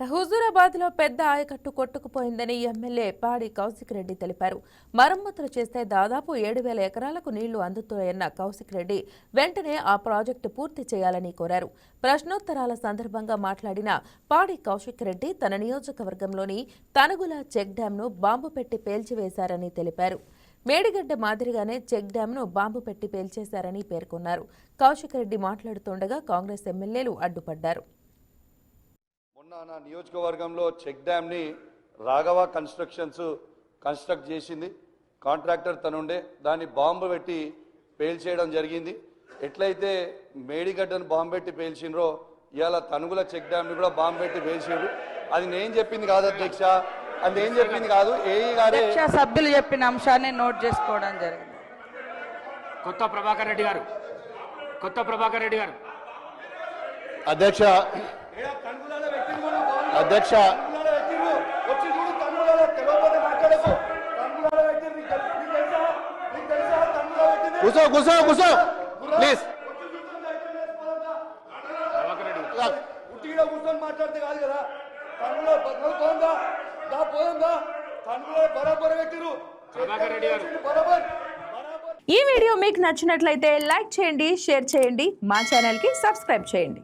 హుజూరాబాద్లో పెద్ద ఆయకట్టు కొట్టుకుపోయిందని ఎమ్మెల్యే పాడి కౌశిక్ రెడ్డి తెలిపారు. మరమ్మతులు చేస్తే దాదాపు ఏడు వేల ఎకరాలకు నీళ్ళు అందుతున్నాయన్న కౌశిక్ రెడ్డి వెంటనే ఆ ప్రాజెక్టు పూర్తి చేయాలని కోరారు. ప్రశ్నోత్తరాల సందర్భంగా మాట్లాడిన పాడి కౌశిక్ రెడ్డి తన నియోజకవర్గంలోని తనుగుల చెక్ డ్యాంను బాంబు పెట్టి పేల్చివేశారని తెలిపారు. మేడిగడ్డ మాదిరిగానే చెక్ డ్యాంను బాంబు పెట్టి పేల్చేశారని పేర్కొన్నారు. కౌశిక్ రెడ్డి మాట్లాడుతుండగా కాంగ్రెస్ ఎమ్మెల్యేలు అడ్డుపడ్డారు. నా నియోజకవర్గంలో చెక్ డ్యామ్ని రాఘవ కన్స్ట్రక్షన్స్ కన్స్ట్రక్ట్ చేసింది. కాంట్రాక్టర్ తనుండే. దాన్ని బాంబు పెట్టి పేల్చేయడం జరిగింది. ఎట్లయితే మేడిగడ్డను బాంబు పెట్టి పేల్చిండ్రో ఇవాళ తనుగుల చెక్ డ్యామ్ని కూడా బాంబు పెట్టి పేల్చిండ్రు. అది నేను చెప్పింది కాదు అధ్యక్ష. అది నేను చెప్పింది కాదు. ఏఈ గారే అధ్యక్ష సభ్యులు చెప్పిన అంశాన్ని నోట్ చేసుకోవడం జరిగింది. కొత్త ప్రభాకర్ రెడ్డి గారు. కొత్త ప్రభాకర్ రెడ్డి గారు. అధ్యక్ష అధ్యక్ష. కూర్చో కూర్చో కూర్చో ప్లీజ్ కూర్చొని మాట్లాడితే కాదు కదా దా బరాబర్ పెట్టిరు బరాబర్ ఈ వీడియో మీకు నచ్చినట్లయితే లైక్ చేయండి షేర్ చేయండి మా ఛానల్కి సబ్స్క్రైబ్ చేయండి.